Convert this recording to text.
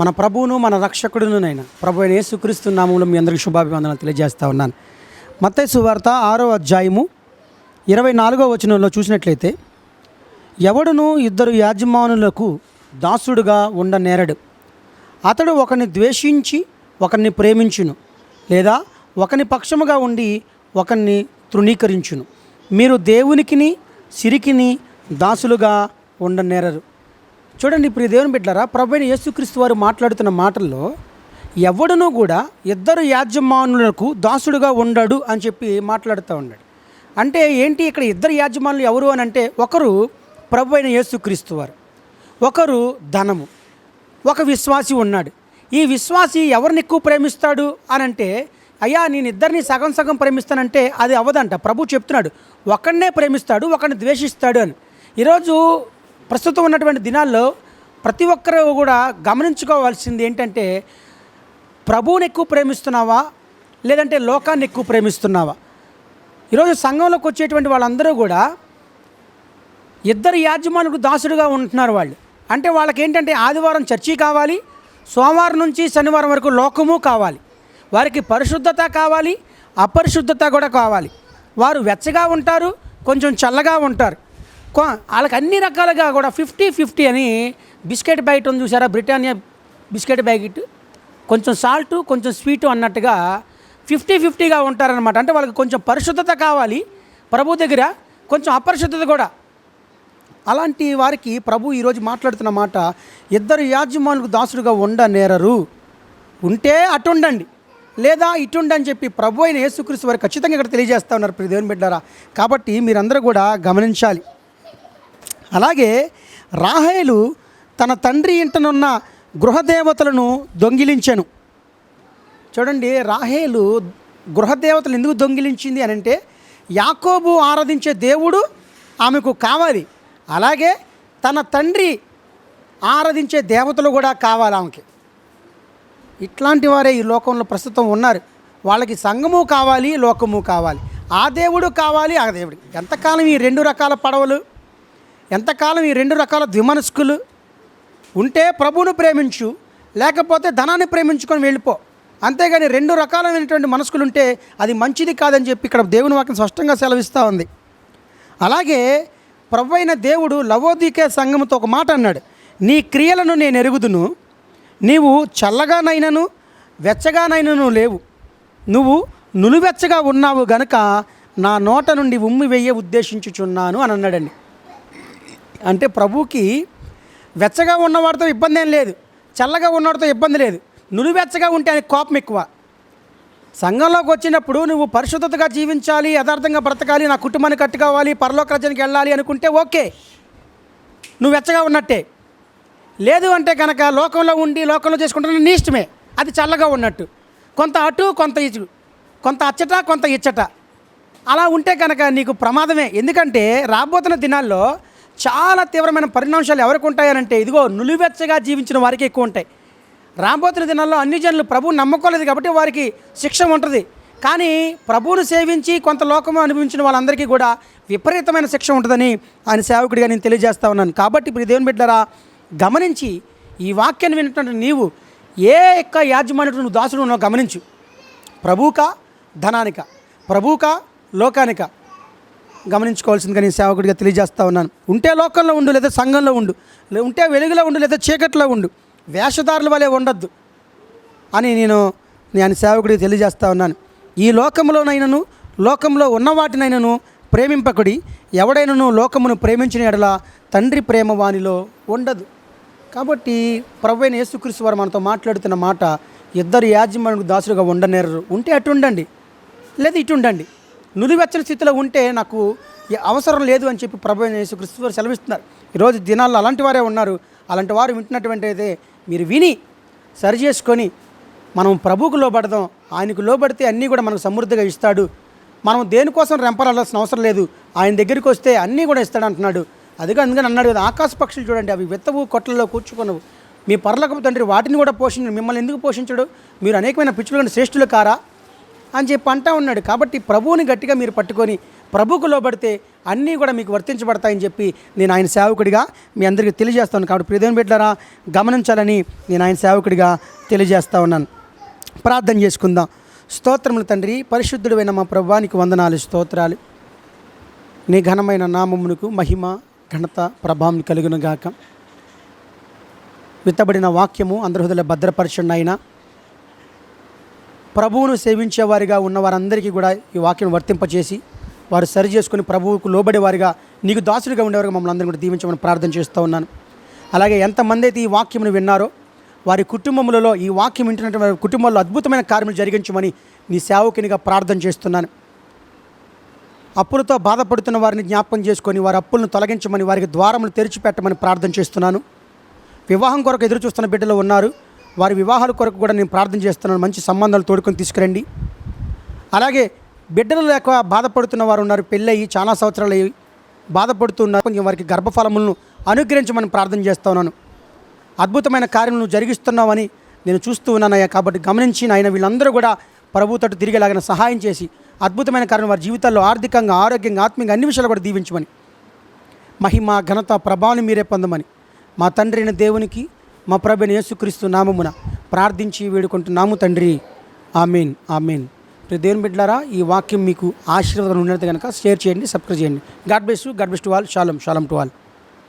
మన ప్రభువును మన రక్షకుడునునైనా ప్రభు అయిన యేసుక్రీస్తు నామంలో మీ అందరికీ శుభాభివందనాలు తెలియజేస్తా ఉన్నాను. మత్తయి సువార్త ఆరో అధ్యాయము ఇరవై నాలుగో వచనంలో చూసినట్లయితే ఎవడును ఇద్దరు యాజమానులకు దాసుడుగా ఉండ నేరడు అతడు ఒకరిని ద్వేషించి ఒకరిని ప్రేమించును లేదా ఒకని పక్షముగా ఉండి ఒకరిని తృణీకరించును. మీరు దేవునికిని సిరికిని దాసులుగా ఉండనేరరు. చూడండి ఇప్పుడు దేవుని బిడ్డారా ప్రభు అయిన యేసుక్రీస్తు వారు మాట్లాడుతున్న మాటల్లో ఎవడనూ కూడా ఇద్దరు యాజమానులకు దాసుడుగా ఉండడు అని చెప్పి మాట్లాడుతూ ఉన్నాడు. అంటే ఏంటి ఇక్కడ ఇద్దరు యాజమానులు ఎవరు అని అంటే ఒకరు ప్రభు అయిన యేసుక్రీస్తు వారు ఒకరు ధనము ఒక విశ్వాసి ఉన్నాడు. ఈ విశ్వాసి ఎవరిని ఎక్కువ ప్రేమిస్తాడు అని అంటే అయ్యా నేను ఇద్దరిని సగం సగం ప్రేమిస్తానంటే అది అవ్వదంట ప్రభు చెప్తున్నాడు ఒకడినే ప్రేమిస్తాడు ఒకరిని ద్వేషిస్తాడు అని. ఈరోజు ప్రస్తుతం ఉన్నటువంటి దినాల్లో ప్రతి ఒక్కరూ కూడా గమనించుకోవాల్సింది ఏంటంటే ప్రభువుని ఎక్కువ ప్రేమిస్తున్నావా? లేదంటే లోకాన్ని ఎక్కువ ప్రేమిస్తున్నావా? ఈరోజు సంఘంలోకి వచ్చేటువంటి వాళ్ళందరూ కూడా ఇద్దరు యాజమానులకు దాసుడుగా ఉంటున్నారు వాళ్ళు. అంటే వాళ్ళకి ఏంటంటే ఆదివారం చర్చి కావాలి సోమవారం నుంచి శనివారం వరకు లోకము కావాలి. వారికి పరిశుద్ధత కావాలి అపరిశుద్ధత కూడా కావాలి. వారు వెచ్చగా ఉంటారు కొంచెం చల్లగా ఉంటారు. వాళ్ళకి అన్ని రకాలుగా కూడా ఫిఫ్టీ ఫిఫ్టీ అని బిస్కెట్ ప్యాకెట్ ఉంది చూసారా బ్రిటానియా బిస్కెట్ ప్యాకెట్. కొంచెం సాల్ట్ కొంచెం స్వీటు అన్నట్టుగా ఫిఫ్టీ ఫిఫ్టీగా ఉంటారనమాట అంటే వాళ్ళకి కొంచెం పరిశుద్ధత కావాలి ప్రభు దగ్గర కొంచెం అపరిశుద్ధత కూడా. అలాంటి వారికి ప్రభు ఈరోజు మాట్లాడుతున్న మాట ఇద్దరు యాజమానులకు దాసుడుగా ఉండనేరరు. ఉంటే అటుండండి లేదా ఇటుండని చెప్పి ప్రభు అయిన యేసుక్రీస్తు వారు ఖచ్చితంగా ఇక్కడ తెలియజేస్తా ఉన్నారు. ప్రియ దేవుని బిడ్డారా కాబట్టి మీరందరూ కూడా గమనించాలి. అలాగే రాహేలు తన తండ్రి ఇంటనున్న గృహదేవతలను దొంగిలించాను. చూడండి రాహేలు గృహదేవతలు ఎందుకు దొంగిలించింది అని అంటే యాకోబు ఆరాధించే దేవుడు ఆమెకు కావాలి. అలాగే తన తండ్రి ఆరాధించే దేవతలు కూడా కావాలి ఆమెకి. ఇట్లాంటి వారే ఈ లోకంలో ప్రస్తుతం ఉన్నారు. వాళ్ళకి సంఘము కావాలి లోకము కావాలి. ఆ దేవుడు కావాలి ఆ దేవుడు. ఎంతకాలం ఈ రెండు రకాల పడవలు? ఎంతకాలం ఈ రెండు రకాల ద్విమనస్కులు ఉంటే ప్రభువును ప్రేమించు లేకపోతే ధనాన్ని ప్రేమించుకొని వెళ్ళిపో. అంతేగాని రెండు రకాలైనటువంటి మనస్కులు ఉంటే అది మంచిది కాదని చెప్పి ఇక్కడ దేవుని వాక్యం స్పష్టంగా సెలవిస్తూ ఉంది. అలాగే ప్రభు అయిన దేవుడు లవోదికే సంఘంతో ఒక మాట అన్నాడు. నీ క్రియలను నేను ఎరుగుదును నీవు చల్లగానైనను వెచ్చగానైనను లేవు. నువ్వు నులివెచ్చగా ఉన్నావు గనుక నా నోట నుండి ఉమ్మి వెయ్య ఉద్దేశించుచున్నాను అని అన్నాడండి. అంటే ప్రభుకి వెచ్చగా ఉన్నవాడితో ఇబ్బంది ఏం లేదు. చల్లగా ఉన్నవాడితో ఇబ్బంది లేదు. నులివెచ్చగా ఉంటే ఆయన కోపం ఎక్కువ. సంఘంలోకి వచ్చినప్పుడు నువ్వు పరిశుద్ధతగా జీవించాలి యథార్థంగా బ్రతకాలి నా కుటుంబాన్ని కట్టుకోవాలి పరలోక రాజ్యానికి వెళ్ళాలి అనుకుంటే ఓకే. నువ్వు వెచ్చగా ఉన్నట్టే. లేదు అంటే కనుక లోకంలో ఉండి లోకంలో చేసుకుంటున్న నీ ఇష్టమే. అది చల్లగా ఉన్నట్టు. కొంత అటు కొంత ఇచ్చు కొంత అచ్చట కొంత ఇచ్చట. అలా ఉంటే కనుక నీకు ప్రమాదమే. ఎందుకంటే రాబోతున్న దినాల్లో చాలా తీవ్రమైన పరిణామాలు ఎవరికి ఉంటాయనంటే ఇదిగో నులివెచ్చగా జీవించిన వారికి ఎక్కువ ఉంటాయి. రాబోతున్న దినాల్లో అన్ని జనులు ప్రభువు నమ్మకోలేదు కాబట్టి వారికి శిక్ష ఉంటుంది. కానీ ప్రభువును సేవించి కొంత లోకము అనుభవించిన వాళ్ళందరికీ కూడా విపరీతమైన శిక్ష ఉంటుందని ఆయన సేవకుడిగా నేను తెలియజేస్తా ఉన్నాను. కాబట్టి ఇప్పుడు దేవుని బిడ్డరా గమనించి ఈ వాక్యాన్ని విన్నటువంటి నీవు ఏ యొక్క యాజమాన్యుడు నువ్వు దాసుడు ఉన్నావు గమనించు. ప్రభువుకా ధనానిక? ప్రభువుకా లోకానిక? గమనించుకోవాల్సిందిగా నేను సేవకుడిగా తెలియజేస్తా ఉన్నాను. ఉంటే లోకంలో ఉండు లేదా సంఘంలో ఉండు ఉంటే వెలుగులో ఉండు లేదా చీకట్లో ఉండు వేషధారుల వలె ఉండొద్దు అని నేను నేను సేవకుడికి తెలియజేస్తా ఉన్నాను. ఈ లోకంలోనైనను లోకంలో ఉన్న వాటినైనను ప్రేమింపకుడి ఎవడైనను లోకమును ప్రేమించిన ఎడల తండ్రి ప్రేమ వానిలో ఉండదు. కాబట్టి ప్రభు అయిన యేసుక్రీస్తు వారు మనతో మాట్లాడుతున్న మాట ఇద్దరు యాజమానికి దాసులుగా ఉండనేరు. ఉంటే అటు ఉండండి లేదా ఇటు ఉండండి నులివెచ్చని స్థితిలో ఉంటే నాకు అవసరం లేదు అని చెప్పి ప్రభు అయిన యేసుక్రీస్తు వారు సెలవిస్తున్నారు. ఈరోజు దినాల్లో అలాంటి వారే ఉన్నారు. అలాంటి వారు వింటున్నటువంటి అయితే మీరు విని సరి చేసుకొని మనం ప్రభువుకు లోబడదాం. ఆయనకు లోబడితే అన్నీ కూడా మనకు సమృద్ధిగా ఇస్తాడు. మనం దేనికోసం రెంపరాల్సిన అవసరం లేదు. ఆయన దగ్గరికి వస్తే అన్నీ కూడా ఇస్తాడు అంటున్నాడు. అదిగా అందుకని అన్నాడు కదా ఆకాశ పక్షులు చూడండి అవి విత్తవు కొట్లలో కూర్చుకున్నవు మీ పర్లకు తండ్రి వాటిని కూడా పోషించడు మిమ్మల్ని ఎందుకు పోషించడు? మీరు అనేకమైన పిచ్చులను శ్రేష్ఠులు కారా? అని చెప్పి అంటా ఉన్నాడు. కాబట్టి ప్రభువుని గట్టిగా మీరు పట్టుకొని ప్రభుకు లోబడితే అన్నీ కూడా మీకు వర్తించబడతాయని చెప్పి నేను ఆయన సేవకుడిగా మీ అందరికీ తెలియజేస్తాను. కాబట్టి ప్రియదేవుని బిడ్డలారా గమనించాలని నేను ఆయన సేవకుడిగా తెలియజేస్తా ఉన్నాను. ప్రార్థన చేసుకుందాం. స్తోత్రములు తండ్రి పరిశుద్ధుడైన మా ప్రభువానికి వందనాలు స్తోత్రాలు. నీ ఘనమైన నామమునకు మహిమ ఘనత ప్రభావం కలుగును గాక విత్తబడిన వాక్యము అందరి హృదయ భద్రపరచండి అయినా ప్రభువును సేవించేవారిగా ఉన్న వారందరికీ కూడా ఈ వాక్యం వర్తింపచేసి వారు సరి చేసుకుని ప్రభువుకు లోబడేవారిగా నీకు దాసుడిగా ఉండేవారుగా మమ్మల్ని అందరినీ కూడా దీవించమని ప్రార్థన చేస్తూ ఉన్నాను. అలాగే ఎంతమంది అయితే ఈ వాక్యమును విన్నారో వారి కుటుంబములలో ఈ వాక్యం వింటున్నటువంటి వారి కుటుంబాల్లో అద్భుతమైన కార్యములు జరిగించమని నీ సేవకునిగా ప్రార్థన చేస్తున్నాను. అప్పులతో బాధపడుతున్న వారిని జ్ఞాపకం చేసుకొని వారి అప్పులను తొలగించమని వారికి ద్వారములు తెరిచిపెట్టమని ప్రార్థన చేస్తున్నాను. వివాహం కొరకు ఎదురు చూస్తున్న బిడ్డలు ఉన్నారు. వారి వివాహాల కొరకు కూడా నేను ప్రార్థన చేస్తున్నాను. మంచి సంబంధాలు తోడుకొని తీసుకురండి. అలాగే బిడ్డలు లేక బాధపడుతున్న వారు ఉన్నారు. పెళ్ళయి చాలా సంవత్సరాలు అయ్యి బాధపడుతున్నారు కొంచెం వారికి గర్భఫలములను అనుగ్రహించమని ప్రార్థన చేస్తున్నాను అద్భుతమైన కార్యం నువ్వు జరిగిస్తున్నావని నేను చూస్తూ ఉన్నానయ్యా కాబట్టి గమనించి ఆయన వీళ్ళందరూ కూడా ప్రభు తట్టు తిరిగేలాగిన సహాయం చేసి అద్భుతమైన కార్యం వారి జీవితాల్లో ఆర్థికంగా ఆరోగ్యంగా ఆత్మీయంగా అన్ని విషయాలు కూడా దీవించమని మహిమ ఘనత ప్రభావాన్ని మీరే పొందమని మా తండ్రి అయిన దేవునికి మా ప్రభుని యేసుక్రీస్తు నామమున ప్రార్థించి వేడుకుంటున్నాము తండ్రి. Amen amen. దేవుని బిడ్డారా ఈ వాక్యం మీకు ఆశీర్వాదం ఉన్నది కనుక షేర్ చేయండి సబ్స్క్రైబ్ చేయండి. God best God best to all. షాలం షాలం to all.